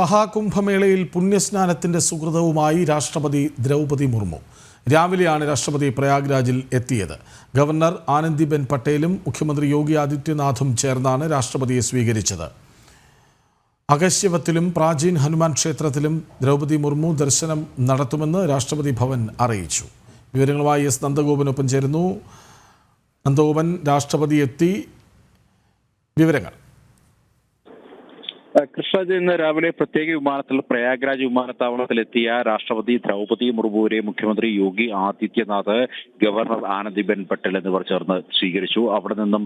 മഹാകുംഭമേളയിൽ പുണ്യസ്നാനത്തിന്റെ സുഹൃതവുമായി രാഷ്ട്രപതി ദ്രൗപതി മുർമു. രാവിലെയാണ് രാഷ്ട്രപതി പ്രയാഗ്രാജിൽ എത്തിയത്. ഗവർണർ ആനന്ദിബെൻ പട്ടേലും മുഖ്യമന്ത്രി യോഗി ആദിത്യനാഥും ചേർന്നാണ് രാഷ്ട്രപതിയെ സ്വീകരിച്ചത്. അഗശ്യവത്തിലും പ്രാചീൻ ഹനുമാൻ ക്ഷേത്രത്തിലും ദ്രൗപതി മുർമു ദർശനം നടത്തുമെന്ന് രാഷ്ട്രപതി ഭവൻ അറിയിച്ചു. വിവരങ്ങളുമായി എസ് നന്ദഗോപനൊപ്പം ചേരുന്നു. നന്ദഗോപൻ രാഷ്ട്രപതി എത്തി. വിവരങ്ങൾ. കൃഷ്ണജി ഇന്ന് രാവിലെ പ്രത്യേക വിമാനത്തിൽ പ്രയാഗ്രാജ് വിമാനത്താവളത്തിലെത്തിയ രാഷ്ട്രപതി ദ്രൗപതി മുർമുവിനെ മുഖ്യമന്ത്രി യോഗി ആദിത്യനാഥ് ഗവർണർ ആനന്ദിബെൻ പട്ടേൽ എന്നിവർ ചേർന്ന് സ്വീകരിച്ചു. അവിടെ നിന്നും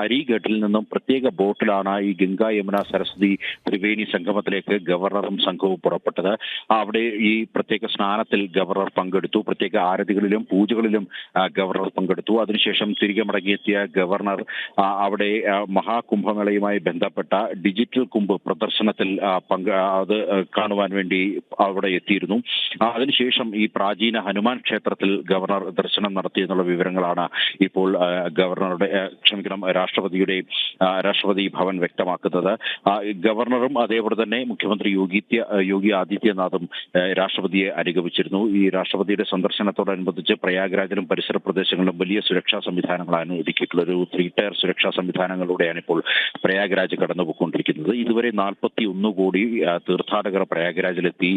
അരിഘട്ടിൽ നിന്നും പ്രത്യേക ബോട്ടിലാണ് ഈ ഗംഗാ യമുന സരസ്വതി ത്രിവേണി സംഗമത്തിലേക്ക് ഗവർണറും സംഘവും പുറപ്പെട്ടത്. അവിടെ ഈ പ്രത്യേക സ്നാനത്തിൽ ഗവർണർ പങ്കെടുത്തു. പ്രത്യേക ആരതികളിലും പൂജകളിലും ഗവർണർ പങ്കെടുത്തു. അതിനുശേഷം തിരികെ മടങ്ങിയെത്തിയ ഗവർണർ അവിടെ മഹാകുംഭമേളയുമായി ബന്ധപ്പെട്ട ഡിജിറ്റൽ കുംഭ് പ്രദർശനത്തിൽ പങ്ക് അത് കാണുവാൻ വേണ്ടി അവിടെ എത്തിയിരുന്നു. അതിനുശേഷം ഈ പ്രാചീന ഹനുമാൻ ക്ഷേത്രത്തിൽ ഗവർണർ ദർശനം നടത്തി എന്നുള്ള വിവരങ്ങളാണ് ഇപ്പോൾ ഗവർണറുടെ ക്ഷമിക്കണം രാഷ്ട്രപതിയുടെ രാഷ്ട്രപതി ഭവൻ വ്യക്തമാക്കുന്നത്. ഗവർണറും അതേപോലെ തന്നെ മുഖ്യമന്ത്രി യോഗി യോഗി ആദിത്യനാഥും രാഷ്ട്രപതിയെ അനുഗമിച്ചിരുന്നു. ഈ രാഷ്ട്രപതിയുടെ സന്ദർശനത്തോടനുബന്ധിച്ച് പ്രയാഗ്രാജിലും പരിസര പ്രദേശങ്ങളിലും വലിയ സുരക്ഷാ സംവിധാനങ്ങളാണ് ഒരുക്കിയിട്ടുള്ളത്. ഒരു ത്രീ ടയർ സുരക്ഷാ സംവിധാനങ്ങളിലൂടെയാണ് ഇപ്പോൾ പ്രയാഗ്രാജ് കടന്നുപോയിക്കൊണ്ടിരിക്കുന്നത്. ഇതുവരെ നാൽപ്പത്തി ഒന്ന് കോടി തീർത്ഥാടകർ പ്രയാഗ്രാജിലെത്തി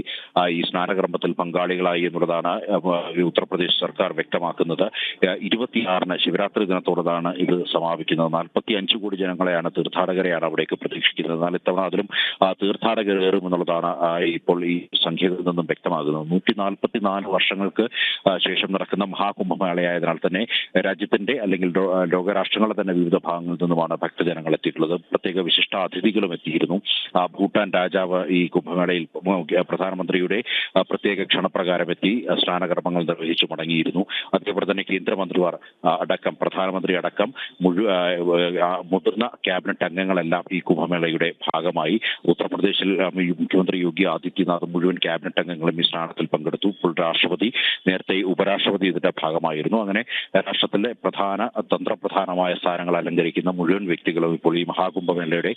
ഈ സ്നാനകർമ്മത്തിൽ പങ്കാളികളായി എന്നുള്ളതാണ് ഉത്തർപ്രദേശ് സർക്കാർ വ്യക്തമാക്കുന്നത്. ഇരുപത്തിയാറിന് ശിവരാത്രി ദിനത്തോടതാണ് ഇത് സമാപിക്കുന്നത്. നാൽപ്പത്തി അഞ്ച് കോടി ജനങ്ങളെയാണ് തീർത്ഥാടകരെയാണ് അവിടേക്ക് പ്രതീക്ഷിക്കുന്നത്. എന്നാൽ ഇത്തവണ അതിലും ഏറുമെന്നുള്ളതാണ് എന്നുള്ളതാണ് ഇപ്പോൾ ഈ സംഖ്യകളിൽ നിന്നും വ്യക്തമാകുന്നത്. നൂറ്റി നാൽപ്പത്തി നാല് വർഷങ്ങൾക്ക് ശേഷം നടക്കുന്ന മഹാകുംഭമേളയായതിനാൽ തന്നെ രാജ്യത്തിന്റെ അല്ലെങ്കിൽ ലോകരാഷ്ട്രങ്ങളെ ലോകരാഷ്ട്രങ്ങളുടെ തന്നെ വിവിധ ഭാഗങ്ങളിൽ നിന്നുമാണ് ഭക്തജനങ്ങൾ എത്തിയിട്ടുള്ളത്. പ്രത്യേക വിശിഷ്ട അതിഥികളും എത്തിയിരുന്നു. ഭൂട്ടാൻ രാജാവ് ഈ കുംഭമേളയിൽ പ്രധാനമന്ത്രിയുടെ പ്രത്യേക ക്ഷണപ്രകാരം എത്തി സ്നാനകർമ്മങ്ങൾ നിർവഹിച്ചു മടങ്ങിയിരുന്നു. അതേപോലെ തന്നെ കേന്ദ്രമന്ത്രിമാർ അടക്കം പ്രധാനമന്ത്രി അടക്കം മുഴുവൻ മുതിർന്ന ക്യാബിനറ്റ് അംഗങ്ങളെല്ലാം ഈ കുംഭമേളയുടെ ഭാഗമായി. ഉത്തർപ്രദേശിൽ മുഖ്യമന്ത്രി യോഗി ആദിത്യനാഥ് മുഴുവൻ ക്യാബിനറ്റ് അംഗങ്ങളും ഈ സ്നാനത്തിൽ പങ്കെടുത്തു. രാഷ്ട്രപതി നേരത്തെ ഉപരാഷ്ട്രപതി ഇതിന്റെ ഭാഗമായിരുന്നു. അങ്ങനെ രാഷ്ട്രത്തിലെ പ്രധാന തന്ത്രപ്രധാനമായ സ്ഥാനങ്ങൾ അലങ്കരിക്കുന്ന മുഴുവൻ വ്യക്തികളും ഇപ്പോൾ ഈ മഹാകുംഭമേളയുടെ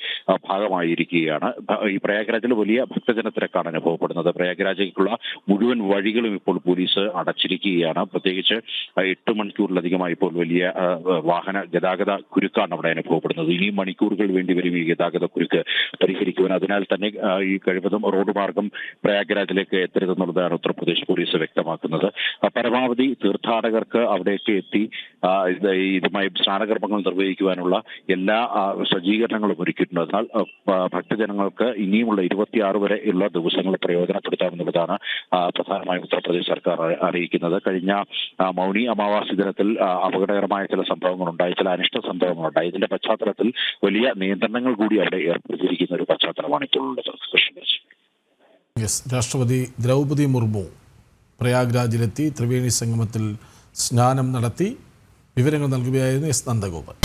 ഭാഗമായിരിക്കുകയാണ്. ഭ- ഈ പ്രയാഗ്രാജിൽ വലിയ ഭക്തജന തിരക്കാണ് അനുഭവപ്പെടുന്നത്. പ്രയാഗ്രാജിലേക്കുള്ള മുഴുവൻ വഴികളും ഇപ്പോൾ പോലീസ് അടച്ചിരിക്കുകയാണ്. പ്രത്യേകിച്ച് എട്ട് മണിക്കൂറിലധികമായി ഇപ്പോൾ വലിയ വാഹന ഗതാഗത കുരുക്കാണ് അവിടെ അനുഭവപ്പെടുന്നത്. ഇനി മണിക്കൂറുകൾ വേണ്ടി വരും ഈ ഗതാഗത കുരുക്ക് പരിഹരിക്കുവാൻ. അതിനാൽ തന്നെ ഈ കഴിവതും റോഡ് മാർഗം പ്രയാഗ്രാജിലേക്ക് എത്തരുതെന്നുള്ളതാണ് ഉത്തർപ്രദേശ് പോലീസ് വ്യക്തമാക്കുന്നത്. പരമാവധി തീർത്ഥാടകർക്ക് അവിടേക്ക് എത്തി ഇതുമായി സ്നാനകർമ്മങ്ങൾ നിർവഹിക്കുവാനുള്ള എല്ലാ സജ്ജീകരണങ്ങളും ഒരുക്കിയിട്ടുണ്ട്. എന്നാൽ ആ, ഭക്തജനങ്ങൾക്ക് ഇനിയുമുള്ള ഇരുപത്തിയാറ് വരെ ഉള്ള ദിവസങ്ങൾ പ്രയോജനപ്പെടുത്താമെന്നുള്ളതാണ് പ്രധാനമായും ഉത്തർപ്രദേശ് സർക്കാർ അറി- അറിയിക്കുന്നത്. കഴിഞ്ഞ മൗനി അമാവാസി ദിനത്തിൽ അപകടകരമായ ചില സംഭവങ്ങൾ ഉണ്ടായി ചില അനിഷ്ട സംഭവങ്ങൾ ഉണ്ടായി ഇതിന്റെ പശ്ചാത്തലത്തിൽ വലിയ നിയന്ത്രണങ്ങൾ കൂടി അവിടെ ഏർപ്പെടുത്തിയിരിക്കുന്ന ഒരു പശ്ചാത്തലമാണ് ഇപ്പോൾ ഉള്ളത്. രാഷ്ട്രപതി ദ്രൗപതി മുർമു പ്രയാഗ്രാജിലെത്തി ത്രിവേണി സംഗമത്തിൽ സ്നാനം നടത്തി. വിവരങ്ങൾ നൽകുകയായിരുന്നു എസ് നന്ദഗോപൻ